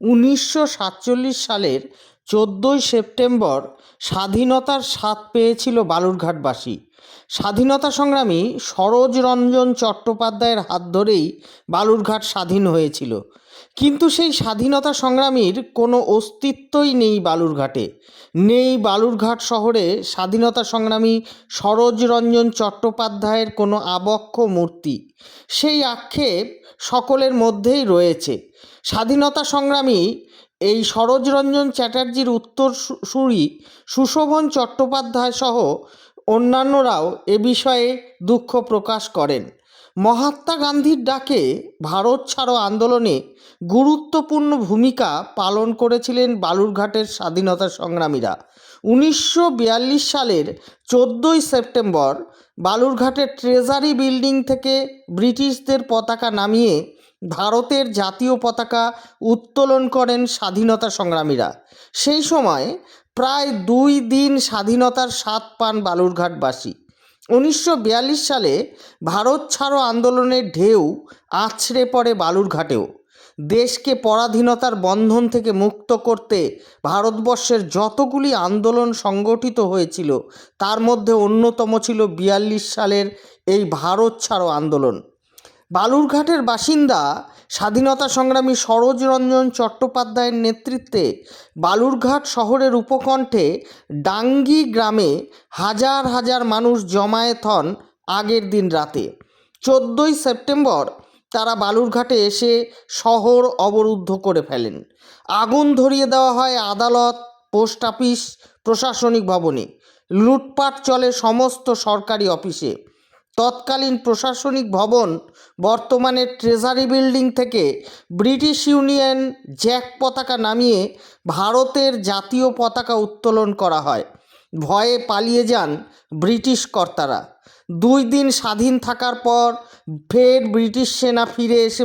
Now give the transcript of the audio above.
উনিশশো সাতচল্লিশ সালের চোদ্দোই সেপ্টেম্বর স্বাধীনতার স্বাদ পেয়েছিল বালুরঘাটবাসী। স্বাধীনতা সংগ্রামী সরোজরঞ্জন চট্টোপাধ্যায়ের হাত ধরেই বালুরঘাট স্বাধীন হয়েছিল। কিন্তু সেই স্বাধীনতা সংগ্রামীর কোনো অস্তিত্বই নেই বালুরঘাটে। নেই বালুরঘাট শহরে স্বাধীনতা সংগ্রামী সরোজরঞ্জন চট্টোপাধ্যায়ের কোনো আবক্ষ মূর্তি। সেই আক্ষেপ সকলের মধ্যেই রয়েছে। স্বাধীনতা সংগ্রামী এই সরোজরঞ্জন চ্যাটার্জির উত্তরসূরি সুশোভন চট্টোপাধ্যায় সহ অন্যান্যরাও এ বিষয়ে দুঃখ প্রকাশ করেন। মহাত্মা গান্ধীর ডাকে ভারত ছাড়ো আন্দোলনে গুরুত্বপূর্ণ ভূমিকা পালন করেছিলেন বালুরঘাটের স্বাধীনতা সংগ্রামীরা। উনিশশো বিয়াল্লিশ সালের চোদ্দোই সেপ্টেম্বর বালুরঘাটের ট্রেজারি বিল্ডিং থেকে ব্রিটিশদের পতাকা নামিয়ে ভারতের জাতীয় পতাকা উত্তোলন করেন স্বাধীনতা সংগ্রামীরা। সেই সময় প্রায় দুই দিন স্বাধীনতার স্বাদ পান বালুরঘাটবাসী। উনিশশো বিয়াল্লিশ সালে ভারত ছাড়ো আন্দোলনের ঢেউ আছড়ে পড়ে বালুরঘাটেও। দেশকে পরাধীনতার বন্ধন থেকে মুক্ত করতে ভারতবর্ষের যতগুলি আন্দোলন সংগঠিত হয়েছিল, তার মধ্যে অন্যতম ছিল বিয়াল্লিশ সালের এই ভারত ছাড়ো আন্দোলন। বালুরঘাটের বাসিন্দা স্বাধীনতা সংগ্রামী সরোজরঞ্জন চট্টোপাধ্যায়ের নেতৃত্বে বালুরঘাট শহরের উপকণ্ঠে ডাঙ্গি গ্রামে হাজার হাজার মানুষ জমায়েত হন আগের দিন রাতে। চোদ্দোই সেপ্টেম্বর তারা বালুরঘাটে এসে শহর অবরুদ্ধ করে ফেলেন। আগুন ধরিয়ে দেওয়া হয় আদালত, পোস্ট অফিস, প্রশাসনিক ভবনে। লুটপাট চলে সমস্ত সরকারি অফিসে। তৎকালীন প্রশাসনিক ভবন বর্তমানে ট্রেজারি বিল্ডিং থেকে ব্রিটিশ ইউনিয়ন জ্যাক পতাকা নামিয়ে ভারতের জাতীয় পতাকা উত্তোলন করা হয়। ভয়ে পালিয়ে যান ব্রিটিশ কর্তারা। দুই দিন স্বাধীন থাকার পর ফের ব্রিটিশ সেনা ফিরে এসে